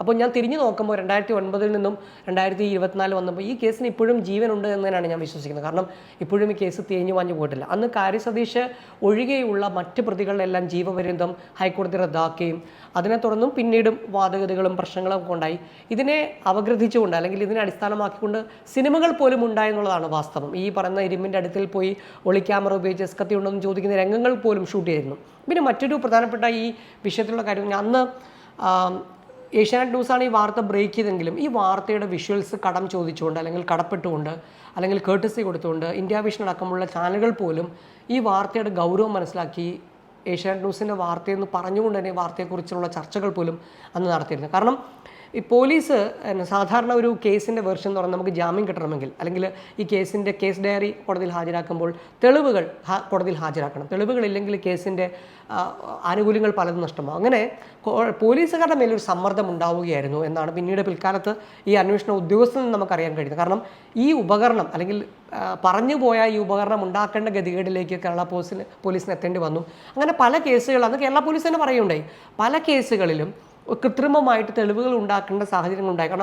അപ്പോൾ ഞാൻ തിരിഞ്ഞു നോക്കുമ്പോൾ രണ്ടായിരത്തി ഒൻപതിൽ നിന്നും രണ്ടായിരത്തി ഇരുപത്തിനാല് വന്നപ്പോൾ ഈ കേസിന് ഇപ്പോഴും ജീവനുണ്ട് തന്നെയാണ് ഞാൻ വിശ്വസിക്കുന്നത്. കാരണം ഇപ്പോഴും ഈ കേസ് തേഞ്ഞു മാഞ്ഞു പോയിട്ടില്ല. അന്ന് കാര്യ സതീഷ് ഒഴികെയുള്ള മറ്റ് പ്രതികളിലെല്ലാം ജീവപര്യന്തം ഹൈക്കോടതി റദ്ദാക്കുകയും അതിനെ തുടർന്നും പിന്നീടും വാദഗതികളും പ്രശ്നങ്ങളും ഒക്കെ ഉണ്ടായി. ഇതിനെ അപഗ്രഥിച്ചുകൊണ്ട് അല്ലെങ്കിൽ ഇതിനെ അടിസ്ഥാനമാക്കിക്കൊണ്ട് സിനിമകൾ പോലും ഉണ്ടായെന്നുള്ളതാണ് വാസ്തവം. ഈ പറയുന്ന ഇരുമ്പിന്റെ അടുത്തിൽ പോയി ഒളി ക്യാമറ ഉപയോഗിച്ച് എസ്കത്തി ഉണ്ടെന്ന് ചോദിക്കുന്ന രംഗങ്ങൾ പോലും ഷൂട്ട് ചെയ്തിരുന്നു. പിന്നെ മറ്റൊരു പ്രധാനപ്പെട്ട ഈ വിഷയത്തിലുള്ള കാര്യം അന്ന് ഏഷ്യാനെറ്റ് ന്യൂസാണ് ഈ വാർത്ത ബ്രേക്ക് ചെയ്തെങ്കിലും ഈ വാർത്തയുടെ വിഷ്വൽസ് കടം ചോദിച്ചുകൊണ്ട് അല്ലെങ്കിൽ കടപ്പെട്ടുകൊണ്ട് അല്ലെങ്കിൽ കേട്ടസി കൊടുത്തുകൊണ്ട് ഇന്ത്യ വിഷൻ അടക്കമുള്ള ചാനലുകൾ പോലും ഈ വാർത്തയുടെ ഗൗരവം മനസ്സിലാക്കി ഏഷ്യാനെറ്റ് ന്യൂസിന്റെ വാർത്തയെന്ന് പറഞ്ഞുകൊണ്ട് തന്നെ വാർത്തയെക്കുറിച്ചുള്ള ചർച്ചകൾ പോലും അന്ന് നടത്തിയിരുന്നു. കാരണം ഈ പോലീസ് സാധാരണ ഒരു കേസിന്റെ വെർഷൻ എന്ന് പറഞ്ഞാൽ നമുക്ക് ജാമ്യം കിട്ടണമെങ്കിൽ അല്ലെങ്കിൽ ഈ കേസിന്റെ കേസ് ഡയറി കോടതിയിൽ ഹാജരാക്കുമ്പോൾ തെളിവുകൾ കോടതിയിൽ ഹാജരാക്കണം. തെളിവുകളില്ലെങ്കിൽ കേസിന്റെ ആനുകൂല്യങ്ങൾ പലതും നഷ്ടമാകും അങ്ങനെ പോലീസുകാരുടെ മേലൊരു സമ്മർദ്ദം ഉണ്ടാവുകയായിരുന്നു എന്നാണ് പിന്നീട് പിൽക്കാലത്ത് ഈ അന്വേഷണ ഉദ്യോഗസ്ഥൻ നമുക്കറിയാൻ കഴിയുന്നത്. കാരണം ഈ ഉപകരണം അല്ലെങ്കിൽ പറഞ്ഞു പോയ ഈ ഉപകരണം ഉണ്ടാക്കേണ്ട ഗതികേടിലേക്ക് കേരള പോലീസിന് പോലീസിന് എത്തേണ്ടി വന്നു. അങ്ങനെ പല കേസുകൾ അന്ന് കേരള പോലീസ് തന്നെ പറയുണ്ടായി പല കേസുകളിലും കൃത്രിമമായിട്ട് തെളിവുകൾ ഉണ്ടാക്കേണ്ട സാഹചര്യങ്ങൾ ഉണ്ടായി കാരണം